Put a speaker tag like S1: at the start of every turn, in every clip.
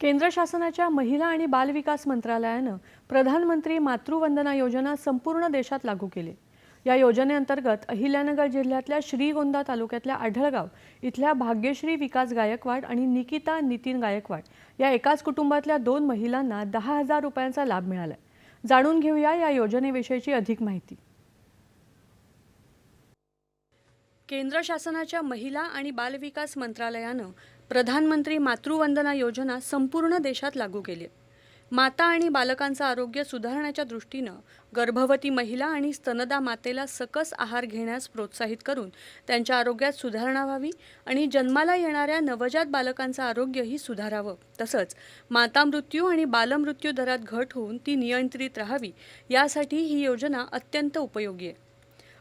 S1: केंद्र शासनाच्या महिला आणि बालविकास मंत्रालयानं प्रधानमंत्री मातृवंदना योजना संपूर्ण देशात लागू केली. या योजनेअंतर्गत अहिल्यानगर जिल्ह्यातल्या श्रीगोंदा तालुक्यातल्या आढळगाव इथल्या भाग्यश्री विकास गायकवाड आणि निकिता नितीन गायकवाड या एकाच कुटुंबातल्या दोन महिलांना दहा हजार रुपयांचा लाभ मिळाला. जाणून घेऊया या योजनेविषयीची अधिक माहिती. केंद्र शासनाच्या महिला आणि बालविकास मंत्रालयानं प्रधानमंत्री मातृवंदना योजना संपूर्ण देशात लागू केली आहे. माता आणि बालकांचं आरोग्य सुधारण्याच्या दृष्टीनं गर्भवती महिला आणि स्तनदा मातेला सकस आहार घेण्यास प्रोत्साहित करून त्यांच्या आरोग्यात सुधारणा व्हावी आणि जन्माला येणाऱ्या नवजात बालकांचं आरोग्यही सुधारावं तसंच माता मृत्यू आणि बालमृत्यू दरात घट होऊन ती नियंत्रित राहावी यासाठी ही योजना अत्यंत उपयोगी आहे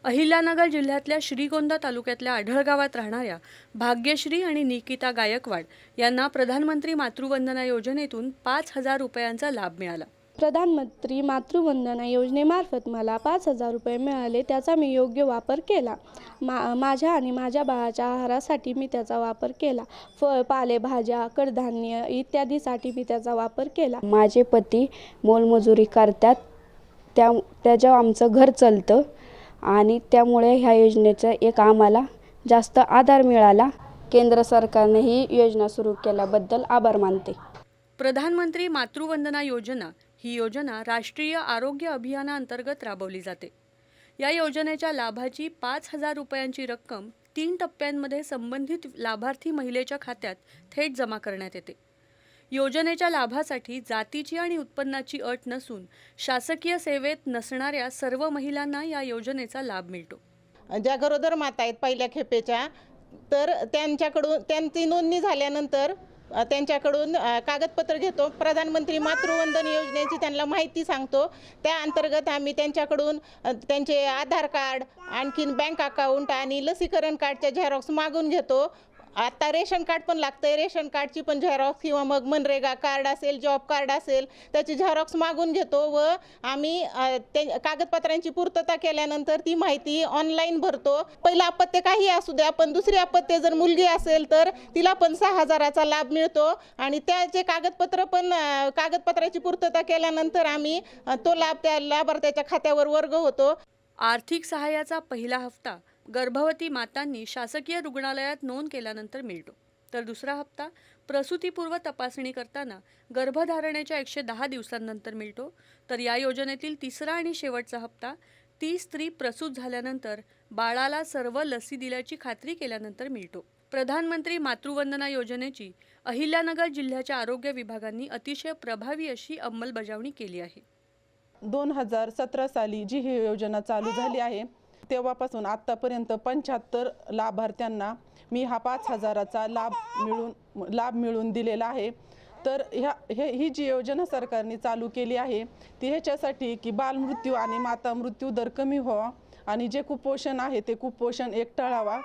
S1: अहिल्यानगर जिल्ह्यातल्या श्रीगोंदा तालुक्यातल्या आढळगावात राहणाऱ्या भाग्यश्री आणि निकिता गायकवाड यांना प्रधानमंत्री मातृवंदना योजनेतून पाच हजार रुपयांचा लाभ मिळाला.
S2: प्रधानमंत्री मातृवंदना योजनेमार्फत मला पाच हजार रुपये मिळाले त्याचा मी योग्य वापर केला. मा माझ्या आणि माझ्या बाळाच्या आहारासाठी मी त्याचा वापर केला. फळ पालेभाज्या कडधान्य इत्यादीसाठी मी त्याचा वापर केला.
S3: माझे पती मोलमजुरी करतात त्या त्याच्या आमचं घर चालतं आणि त्यामुळे ह्या योजनेचा एक आम्हाला जास्त आधार मिळाला. केंद्र सरकारने ही योजना सुरू केल्याबद्दल आभार मानते.
S1: प्रधानमंत्री मातृवंदना योजना ही योजना राष्ट्रीय आरोग्य अभियानाअंतर्गत राबवली जाते. या योजनेच्या लाभाची पाच हजार रुपयांची रक्कम तीन टप्प्यांमध्ये संबंधित लाभार्थी महिलेच्या खात्यात थेट जमा करण्यात येते. योजनेच्या लाभासाठी जातीची आणि उत्पन्नाची अट नसून शासकीय सेवेत नसणाऱ्या सर्व महिलांना या योजनेचा लाभ मिळतो.
S4: ज्या गरोदर माता आहेत पहिल्या खेपेच्या तर त्यांच्याकडून त्यांची नोंदणी झाल्यानंतर त्यांच्याकडून कागदपत्र घेतो. प्रधानमंत्री मातृवंदन योजनेची त्यांना माहिती सांगतो. त्या अंतर्गत आम्ही त्यांच्याकडून त्यांचे आधार कार्ड आणखीन बँक अकाउंट आणि लसीकरण कार्डच्या झेरॉक्स मागून घेतो. आता रेशन कार्ड पण लागतंय. रेशन कार्डची पण झेरॉक्स किंवा मग मनरेगा कार्ड असेल जॉब कार्ड असेल त्याची झेरॉक्स मागून घेतो व आम्ही ते कागदपत्रांची पूर्तता केल्यानंतर ती माहिती ऑनलाईन भरतो. पहिलं अपत्य काही असू द्या पण दुसरी अपत्य जर मुलगी असेल तर तिला पण सहा हजाराचा लाभ मिळतो. आणि त्याचे कागदपत्र पण कागदपत्राची पूर्तता केल्यानंतर आम्ही तो लाभ त्या लाभार्थ्याच्या खात्यावर वर्ग होतो.
S1: आर्थिक सहाय्याचा पहिला हप्ता गर्भवती मातांनी शासकीय रुग्णालयात नोंद केल्यानंतर मिळतो. तर दुसरा हप्ता प्रसूतीपूर्व तपासणी करताना गर्भधारणेच्या एकशे दहा दिवसांनंतर मिळतो. तर या योजनेतील तिसरा आणि शेवटचा हप्ता ती स्त्री प्रसूत झाल्यानंतर बाळाला सर्व लसी दिल्याची खात्री केल्यानंतर मिळतो. प्रधानमंत्री मातृवंदना योजनेची अहिल्यानगर जिल्ह्याच्या आरोग्य विभागांनी अतिशय प्रभावी अशी अंमलबजावणी केली आहे.
S5: दोन हजार सतरा साली जी ही योजना चालू झाली आहे तेव्हापासून आत्तापर्यंत पंच्याहत्तर लाभार्थ्यांना मी हा पाच हजाराचा लाभ मिळून लाभ मिळून दिलेला आहे. तर ह्या हे ही जी योजना सरकारने चालू केली आहे ती ह्याच्यासाठी की बालमृत्यू आणि माता मृत्यू दर कमी व्हावा आणि जे कुपोषण आहे ते कुपोषण एक टाळावा.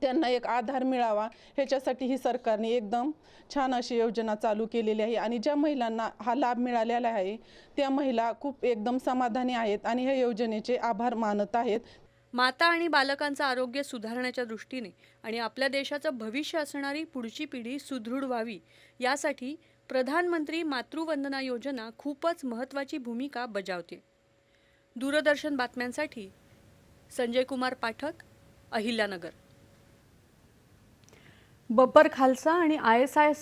S5: त्यांना एक आधार मिळावा. ह्याच्यासाठी ही सरकारने एकदम छान अशी योजना चालू केलेली आहे आणि ज्या महिलांना हा लाभ मिळालेला आहे त्या महिला खूप एकदम समाधानी आहेत आणि ह्या योजनेचे आभार मानत आहेत.
S1: माता आणि बालकांचं आरोग्य सुधारण्याच्या दृष्टीने आणि आपल्या देशाचं भविष्य असणारी पुढची पिढी सुदृढ व्हावी यासाठी प्रधानमंत्री मातृवंदना योजना खूपच महत्त्वाची भूमिका बजावते. दूरदर्शन बातम्यांसाठी संजय कुमार पाठक अहिल्यानगर. बब्बर खालसा आणि आय एस आय